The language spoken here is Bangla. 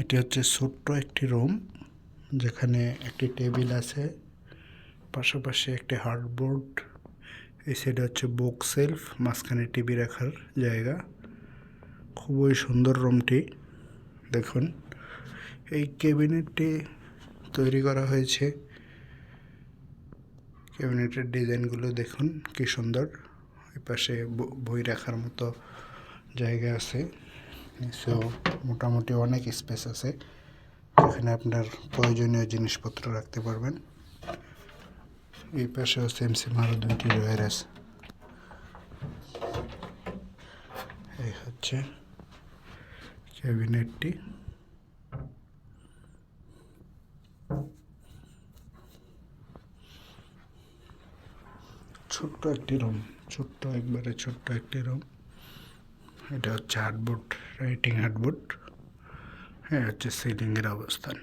এটি হচ্ছে ছোট্ট একটি রুম, যেখানে একটি টেবিল আছে, পাশাপাশি একটি হার্ডবোর্ড, এই সাইডে হচ্ছে বুক সেলফ মাঝখানে টিভি রাখার জায়গা। খুবই সুন্দর রুমটি, দেখুন। এই ক্যাবিনেটটি তৈরি করা হয়েছে। ক্যাবিনেটের ডিজাইনগুলো দেখুন, কি সুন্দর। ওই পাশে বই রাখার মতো জায়গা আছে। সো মোটামুটি অনেক স্পেস আছে। যেখানে আপনার প্রয়োজনীয় জিনিসপত্র রাখতে পারবেন। এই পাশেও সেম সেম আরও দুইটি রয়ার আছে। এই হচ্ছে ক্যাবিনেটটি। ছোট্ট একটি রুম ছোট্ট একবারে ছোট্ট একটি রুম এটা হচ্ছে হার্ডবোর্ড রাইটিং হার্ডবোর্ড হ্যাঁ হচ্ছে সিলিংয়ের অবস্থান